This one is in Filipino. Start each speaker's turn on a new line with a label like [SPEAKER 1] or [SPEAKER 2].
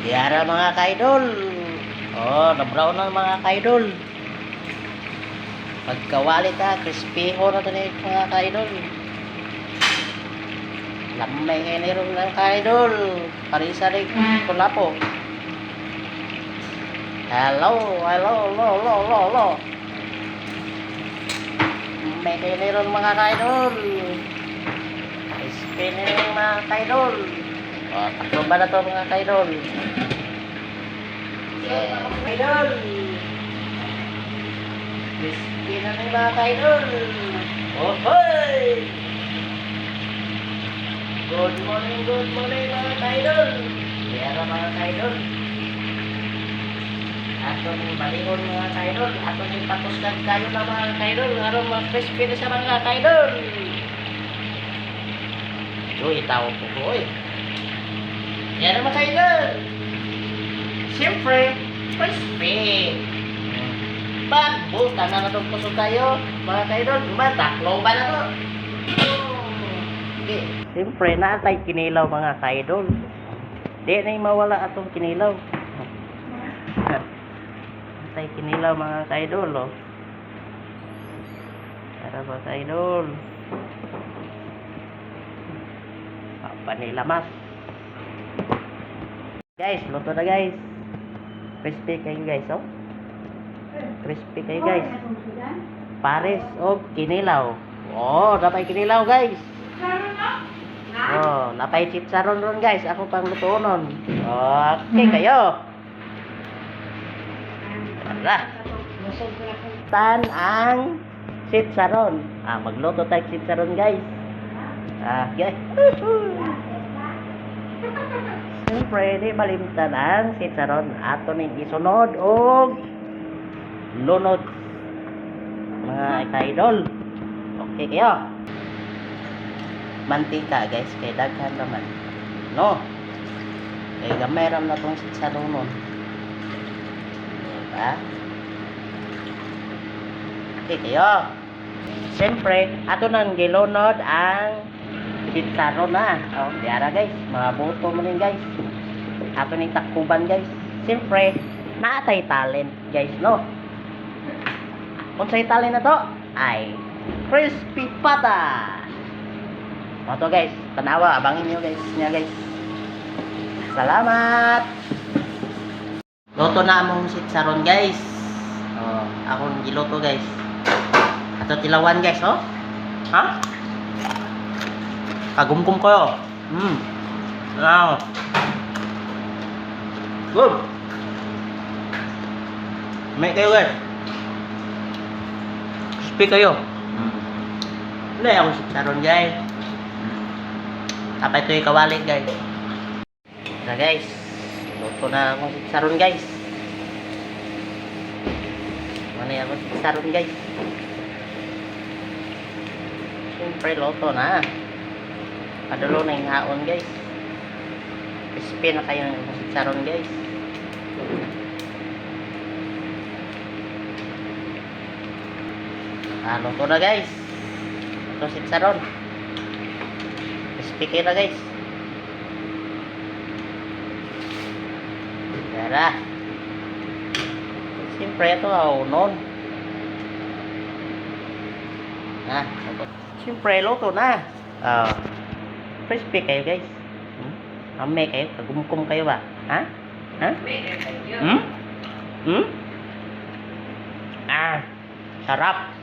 [SPEAKER 1] Yara mga kaidol. Oh, na-brown na mga kaidol. Pagkawali ka, crispy ho na ito mga kaidol. Lamay na rin mga kaidol. Parisa rin pula po. Hello, hello, hello, hello, hello, hello. Lamay kayo na rin mga kaidol. Crispy na rin mga kaidol. Oh, takbo ba na to mga kaidol? Yeah. Kaidol! Crispy na rin mga kaidol! Oh, hoy! Good morning, good morning mga kaidol! Yara mga kaidol! Ato ni balingon mga kaidol, ato ni patusgan kayo na mga kaidol, aron mga crispy sa mga kaidol! Uy, tawag ko ko, uy! Yan naman kayo doon. Siyempre, crispy. Bag, buta na na itong puso kayo. Mga kayo doon, mataklo ba na to? Okay. Siyempre, naatay kinilaw mga kaidol. Di na yung mawala atong kinilaw. Naatay kinilaw mga kaidol, oh. Tara ba kaidol? Panilamas. Guys, luto na guys. Crispy kayo guys, oh. Crispy kayo guys. Pares o kinilaw. Oh, napay kinilaw guys. Oh, napay chipsaron ron guys. Ako pang luto nun. Okay kayo. Tara. Tan ang chipsaron. Ah, magluto tayo chipsaron guys. Ah, guys. Siyempre, di malimtan ang sitsaron. Ato ning isunod og lunod. Mga ka-idol. Okay kayo. Mantika guys, kay daghan naman. No. Kay gamay ram na tong sitsaron nun. Diba? Okay kayo. Siyempre, ato nang gilunod ang sitsaron na. Oh, diara guys, mga boto mo rin guys. Ato ning takuban guys. Siyempre, naatay talent guys, no? Kung sa'y talent na to, ay crispy pata. O to guys, tanawa, abangin nyo guys, niya guys. Salamat! Loto na among sitsaron guys. Oh, akong giloto guys. Ato tilawan guys, oh. Ha? Kagumkum kayo. Hmm. Wow. Good. May kayo guys. Crispy kayo. Hmm. Wala ako si Sharon guys. Tapay ito yung kawali guys. Na guys. Luto na ako si Sharon guys. Ano ako si Sharon guys. Siyempre luto na. Padalo na yung haon guys. Crispy na kayo ng saron guys. Ah, luto na guys. Ito si saron. Kayo na guys. Yara. Siyempre ito aunon. Ah, siyempre luto na. Ah, crispy kayo guys. Hmm? Ame kayo, kagumkum kayo ba? Ha? Ha? Hmm? Hmm? Ah, sarap.